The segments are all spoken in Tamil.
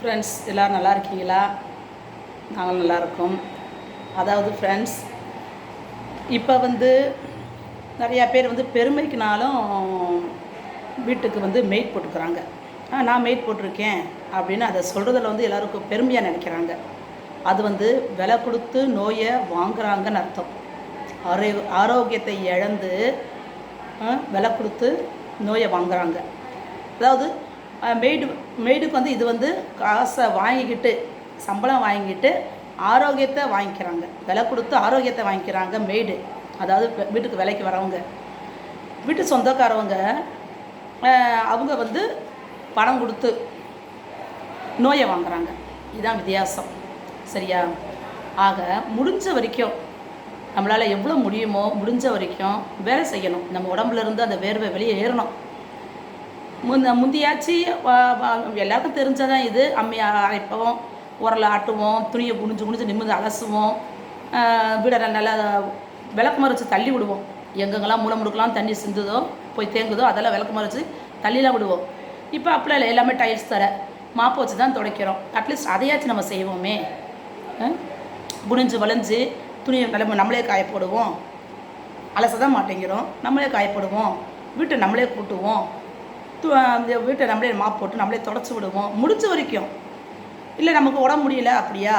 ஃப்ரெண்ட்ஸ் எல்லோரும் நல்லா இருக்கீங்களா? நாங்கள் நல்லா இருக்கோம். அதாவது ஃப்ரெண்ட்ஸ் இப்போ வந்து நிறையா பேர் வந்து பெருமைக்குனாலும் வீட்டுக்கு வந்து மெயிட் போட்டுக்கிறாங்க. ஆ நான் மெயிட் போட்டிருக்கேன் அப்படின்னு அதை சொல்கிறதுல வந்து எல்லாருக்கும் பெருமையாக நினைக்கிறாங்க. அது வந்து விலை கொடுத்து நோயை வாங்குறாங்கன்னு அர்த்தம். ஆரோ ஆரோக்கியத்தை இழந்து விலை கொடுத்து நோயை வாங்குறாங்க. அதாவது மெய்டு மெய்டுக்கு வந்து இது வந்து காசை வாங்கிக்கிட்டு சம்பளம் வாங்கிக்கிட்டு ஆரோக்கியத்தை வாங்கிக்கிறாங்க. விலை கொடுத்து ஆரோக்கியத்தை வாங்கிக்கிறாங்க மெய்டு அதாவது வீட்டுக்கு விலைக்கு வரவங்க. வீட்டு சொந்தக்காரவங்க அவங்க வந்து பணம் கொடுத்து நோயை வாங்குறாங்க. இதுதான் வித்தியாசம். சரியா? ஆக முடிஞ்ச வரைக்கும் நம்மளால் எவ்வளோ முடியுமோ முடிஞ்ச வரைக்கும் வேலை செய்யணும். நம்ம உடம்புலேருந்து அந்த வேர்வை வெளியே ஏறணும். முந்த முந்தியாச்சு எல்லாருக்கும் தெரிஞ்சதான் இது. அம்மி அரைப்போம் உரலை ஆட்டுவோம் துணியை குனிஞ்சு குனிஞ்சு நிமிர்ந்து அலசுவோம். வீடை நல்லா விளக்கு மறைச்சு தள்ளி விடுவோம். எங்கெங்கெல்லாம் மூளை முடுக்கெல்லாம் தண்ணி சிந்துதோ போய் தேங்குதோ அதெல்லாம் விளக்கு மறைச்சு தள்ளிலாம் விடுவோம். இப்போ அப்படிலாம் இல்லை எல்லாமே டைல்ஸ் தர. மாப்பு வச்சு தான் துடைக்கிறோம். அட்லீஸ்ட் அதையாச்சும் நம்ம செய்வோமே. குனிஞ்சு வளைஞ்சு துணியை நம்ம நம்மளே காய போடுவோம். அலச தான் மாட்டேங்கிறோம். நம்மளே காயப்படுவோம் வீட்டை நம்மளே கூட்டுவோம். அந்த வீட்டை நம்மளே மாப் போட்டு நம்மளே தொடச்சி விடுவோம். முடிஞ்ச வரைக்கும். இல்லை நமக்கு உடம்பு முடியல அப்படியா?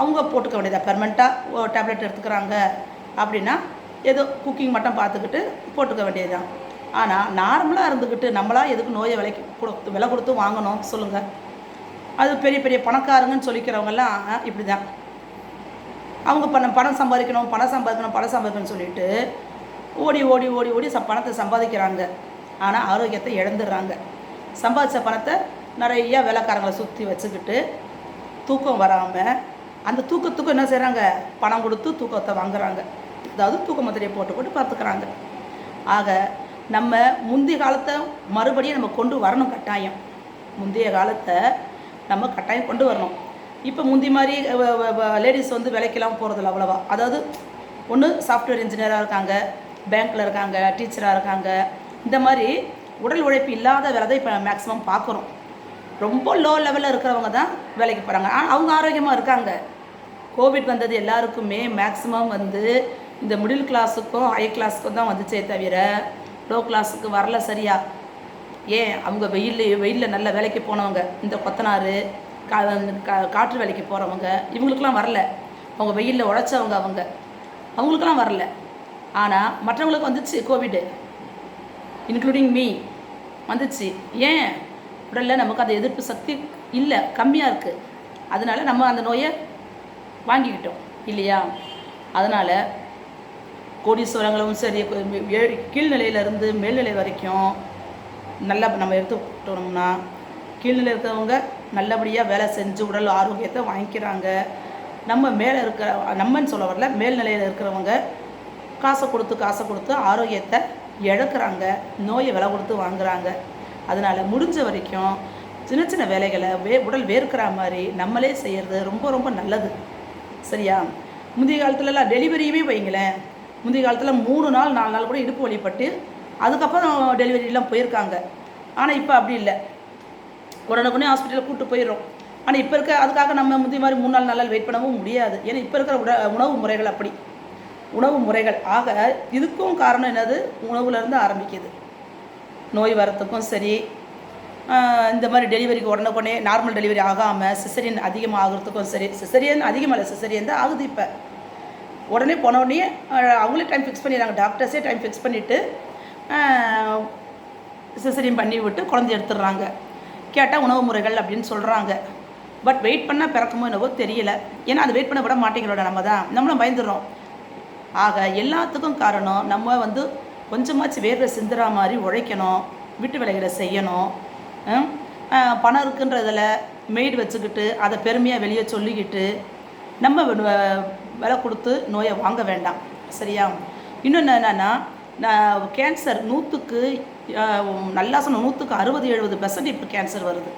அவங்க போட்டுக்க வேண்டியதா? பெர்மனெண்ட்டாக டேப்லெட் எடுத்துக்கிறாங்க அப்படின்னா ஏதோ குக்கிங் மட்டும் பார்த்துக்கிட்டு போட்டுக்க வேண்டியதுதான். ஆனால் நார்மலாக இருந்துக்கிட்டு நம்மளா எதுக்கு நோயை விலைக்கு கொடுத்து விலை கொடுத்து வாங்கணும் சொல்லுங்கள் அது பெரிய பெரிய பணக்காரங்கன்னு சொல்லிக்கிறவங்கெல்லாம் இப்படி தான் அவங்க பணம் பணம் சம்பாதிக்கணும் பணம் சம்பாதிக்கணும் பணம் சம்பாதிக்கணும்னு சொல்லிட்டு ஓடி ஓடி ஓடி ஓடி ச பணத்தை சம்பாதிக்கிறாங்க. ஆனால் ஆரோக்கியத்தை இழந்துடுறாங்க. சம்பாதிச்ச பணத்தை நிறைய வேலைக்காரங்களை சுற்றி வச்சுக்கிட்டு தூக்கம் வராமல் அந்த தூக்கத்துக்கும் என்ன செய்கிறாங்க பணம் கொடுத்து தூக்கத்தை வாங்குறாங்க. அதாவது தூக்க மாத்திரையை போட்டு போட்டு பார்த்துக்கிறாங்க. ஆக நம்ம முந்தைய காலத்தை மறுபடியும் நம்ம கொண்டு வரணும் கட்டாயம். முந்தைய காலத்தை நம்ம கட்டாயம் கொண்டு வரணும். இப்போ முந்தி மாதிரி லேடிஸ் வந்து வேலைக்கெல்லாம் போகிறதில்ல அவ்வளோவா. அதாவது ஒன்று சாஃப்ட்வேர் இன்ஜினியராக இருக்காங்க பேங்க்கில் இருக்காங்க டீச்சராக இருக்காங்க இந்த மாதிரி உடல் உழைப்பு இல்லாத வேலை தான் இப்போ மேக்ஸிமம் பார்க்குறோம். ரொம்ப லோ லெவலில் இருக்கிறவங்க தான் வேலைக்கு போகிறாங்க ஆனால் அவங்க ஆரோக்கியமாக இருக்காங்க. கோவிட் வந்தது எல்லாருக்குமே மேக்ஸிமம் வந்து இந்த மிடில் கிளாஸுக்கும் ஹை கிளாஸுக்கும் தான் வந்துச்சே தவிர லோ கிளாஸுக்கு வரல சரியா? ஏன்? அவங்க வெயில் வெயிலில் நல்ல வேலைக்கு போனவங்க இந்த கொத்தனார் கா கா- காற்று வேலைக்கு போகிறவங்க இவங்களுக்கெல்லாம் வரல. அவங்க வெயிலில் உழைச்சவங்க அவங்க. அவங்களுக்கெல்லாம் வரல. ஆனால் மற்றவங்களுக்கு வந்துச்சு கோவிடு இன்க்ளூடிங் மீ வந்துச்சு. ஏன்? உடலில் நமக்கு அந்த எதிர்ப்பு சக்தி இல்லை கம்மியாக இருக்குது அதனால நம்ம அந்த நோயை வாங்கிக்கிட்டோம் இல்லையா? அதனால் கோடீஸ்வரங்களும் சரி கீழ்நிலையிலேருந்து மேல்நிலை வரைக்கும் நல்லா நம்ம எடுத்துக்கிட்டோம்னா கீழ்நிலை இருக்கிறவங்க நல்லபடியாக வேலை செஞ்சு உடல் ஆரோக்கியத்தை வாங்கிக்கிறாங்க. நம்ம மேலே இருக்கிற நம்மன்னு சொல்ல வரல மேல்நிலையில் இருக்கிறவங்க காசை கொடுத்து காசை கொடுத்து ஆரோக்கியத்தை இழக்கிறாங்க நோயை விலை கொடுத்து வாங்குறாங்க. அதனால் முடிஞ்ச வரைக்கும் சின்ன சின்ன வேலைகளை வே உடல் வேர்க்கிற மாதிரி நம்மளே செய்கிறது ரொம்ப ரொம்ப நல்லது. சரியா? முந்தைய காலத்துலலாம் டெலிவரியுமே வைங்களேன். முந்தைய காலத்தில் மூணு நாள் நாலு நாள் கூட இடுப்பு வழிப்பட்டு அதுக்கப்புறம் டெலிவரிலாம் போயிருக்காங்க. ஆனால் இப்போ அப்படி இல்லை. உடனுக்குடனே ஹாஸ்பிட்டலில் கூப்பிட்டு போயிடுறோம். ஆனால் இப்போ இருக்க அதுக்காக நம்ம முந்தைய மாதிரி மூணு நாள் நாளால் நாள் வெயிட் பண்ணவும் முடியாது. ஏன்னா இப்போ இருக்கிற உட உணவு முறைகள் அப்படி. உணவு முறைகள். ஆக இதுக்கும் காரணம் என்னது? உணவுலேருந்து ஆரம்பிக்குது. நோய் வரத்துக்கும் சரி இந்த மாதிரி டெலிவரிக்கு உடனுக்குடனே நார்மல் டெலிவரி ஆகாமல் சிசரியன் அதிகமாக ஆகுறதுக்கும் சரி சிசரியன் அதிகமாக இல்லை சிசரியன் தான் ஆகுது இப்போ. உடனே போன உடனே அவங்களே டைம் ஃபிக்ஸ் பண்ணிடுறாங்க. டாக்டர்ஸே டைம் ஃபிக்ஸ் பண்ணிவிட்டு சிசரியன் பண்ணி விட்டு குழந்தை எடுத்துடுறாங்க. கேட்டால் உணவு முறைகள் அப்படின்னு சொல்கிறாங்க பட் வெயிட் பண்ணால் பிறக்குமோ என்னவோ தெரியல. ஏன்னா அது வெயிட் பண்ண விட மாட்டேங்கிறோட நம்ம தான். நம்மளும் பயந்துடுறோம். ஆக எல்லாத்துக்கும் காரணம் நம்ம வந்து கொஞ்சமாச்சு வேர்வை சிந்துற மாதிரி உழைக்கணும் வீட்டு வேலைகளை செய்யணும் பணம் இருக்குன்றதில் மெய்டு வச்சுக்கிட்டு அதை பெருமையாக வெளியே சொல்லிக்கிட்டு நம்ம விலை கொடுத்து நோயை வாங்க வேண்டாம். சரியா? இன்னொன்று என்னென்னா நான் கேன்சர் நூற்றுக்கு நல்லா சொன்ன நூற்றுக்கு அறுபது எழுபது பெர்சன்ட் இப்போ கேன்சர் வருது.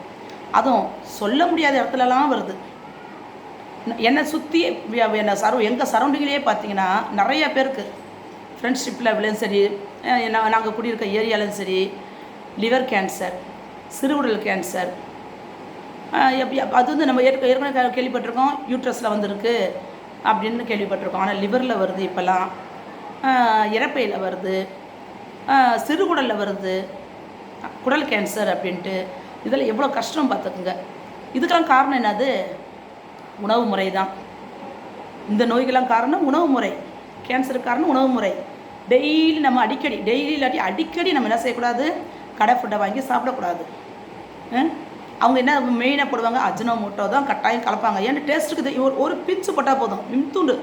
அதுவும் சொல்ல முடியாத இடத்துலலாம் வருது. என்னை சுற்றி என்னை சரௌ எங்கள் சரௌண்டிங்லேயே பார்த்தீங்கன்னா நிறைய பேருக்கு. ஃப்ரெண்ட்ஷிப் லெவலையும் சரி நாங்கள் குடியிருக்க ஏரியாலையும் சரி லிவர் கேன்சர் சிறுகுடல் கேன்சர் எப்படி அது வந்து நம்ம ஏற்க ஏற்கனவே கேள்விப்பட்டிருக்கோம் யூட்ரஸில் வந்திருக்கு அப்படின்னு கேள்விப்பட்டிருக்கோம். ஆனால் லிவரில் வருது இப்போல்லாம். இறப்பையில் வருது. சிறுகுடலில் வருது. குடல் கேன்சர் அப்படின்ட்டு. இதில் எவ்வளோ கஷ்டம் பார்த்துக்குங்க இதுக்கெல்லாம் காரணம் என்னது? உணவு முறை தான். இந்த நோய்களாம் காரணம் உணவு முறை. கேன்சருக்கு காரணம் உணவு முறை. டெய்லி நம்ம அடிக்கடி டெய்லி இல்லாட்டி அடிக்கடி நம்ம என்ன செய்யக்கூடாது? கடை ஃபுட்டை வாங்கி சாப்பிடக்கூடாது. அவங்க என்ன மெயினாக போடுவாங்க? அஜினோ மூட்டோ தான் கட்டாயம் கலப்பாங்க. ஏன்னா டேஸ்ட்டுக்கு ஒரு ஒரு பிச்சு போட்டால் போதும். இம்துண்டு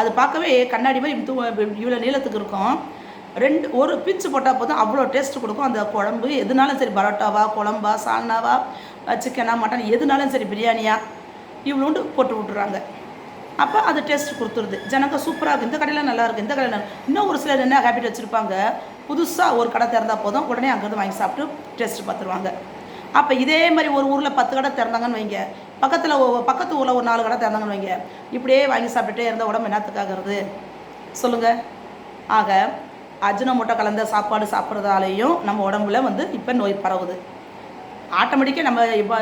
அது பார்க்கவே கண்ணாடி மாதிரி இம்து இவ்வளோ நீளத்துக்கு இருக்கும். ரெண்டு ஒரு பிச்சு போட்டால் போதும். அவ்வளோ டேஸ்ட் கொடுக்கும். அந்த குழம்பு எதுனாலும் சரி பரோட்டாவா குழம்பா சால்னாவா சிக்கனா மட்டன் எதுனாலும் சரி பிரியாணியா இவ்வளோண்டு போட்டு விட்டுறாங்க. அப்போ அது டேஸ்ட் கொடுத்துருது. ஜனங்க சூப்பராக இருக்குது இந்த கடையில் நல்லா இருக்குது இந்த கடையில் இன்னும் ஒரு சிலர் என்ன ஹேபிட் வச்சுருப்பாங்க? புதுசாக ஒரு கடை திறந்தா போதும். உடனே அங்கேருந்து வாங்கி சாப்பிட்டு டேஸ்ட் பார்த்துருவாங்க. அப்போ இதே மாதிரி ஒரு ஊரில் பத்து கடை திறந்தாங்கன்னு வைங்க. பக்கத்தில் பக்கத்து ஊரில் ஒரு நாலு கடை திறந்தாங்கன்னு வைங்க. இப்படியே வாங்கி சாப்பிட்டுட்டே இருந்தால் உடம்பு என்னத்துக்காகிறது? சொல்லுங்கள் ஆக அஜினமோட்டோ கலந்த சாப்பாடு சாப்பிட்றதாலேயும் நம்ம உடம்புல வந்து இப்போ நோய் பரவுது. ஆட்டோமேட்டிக்காக நம்ம இப்போ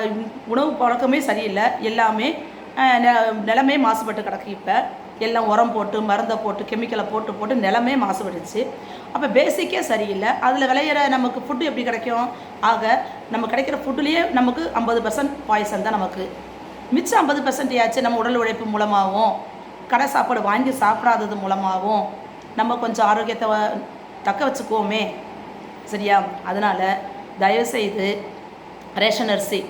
உணவு பழக்கமே சரியில்லை. எல்லாமே நெ- நிலமே மாசுபட்டு கிடக்கு இப்போ. எல்லாம் உரம் போட்டு மருந்தை போட்டு கெமிக்கலை போட்டு போட்டு நிலமே மாசுபடுச்சு அப்போ பேசிக்கே சரியில்லை. அதில் விளையிற நமக்கு ஃபுட்டு எப்படி கிடைக்கும்? ஆக நம்ம கிடைக்கிற ஃபுட்டுலேயே நமக்கு ஐம்பது பர்சன்ட் பாய்சன் தான் நமக்கு. மிச்சம் ஐம்பது பர்சன்ட் நம்ம உடல் உழைப்பு மூலமாகவும் கடை சாப்பாடு வாங்கி சாப்பிடாதது மூலமாகவும் நம்ம கொஞ்சம் ஆரோக்கியத்தை தக்க வச்சுக்குவோமே. சரியா? அதனால் தயவுசெய்து ரேஷன் அரிசி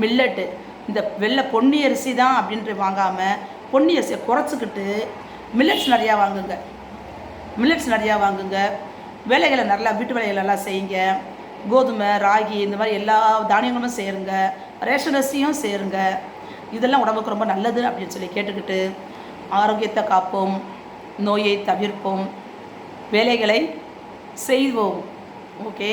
மில்லட்டு இந்த வெள்ளை பொன்னி அரிசி தான் அப்படின்ட்டு வாங்காமல் பொன்னி அரிசியை குறைச்சிக்கிட்டு மில்லட்ஸ் நிறையா வாங்குங்க. மில்லட்ஸ் நிறையா வாங்குங்க. வேலைகளை நல்லா வீட்டு வேலைகள் நல்லா செய்யுங்க. கோதுமை ராகி இந்த மாதிரி எல்லா தானியங்களும் சேருங்க. ரேஷன் அரிசியும் சேருங்க. இதெல்லாம் உடம்புக்கு ரொம்ப நல்லது அப்படின்னு சொல்லி கேட்டுக்கிட்டு ஆரோக்கியத்தை காப்போம் நோயை தவிர்ப்போம் வேலைகளை செய்வோம். ஓகே?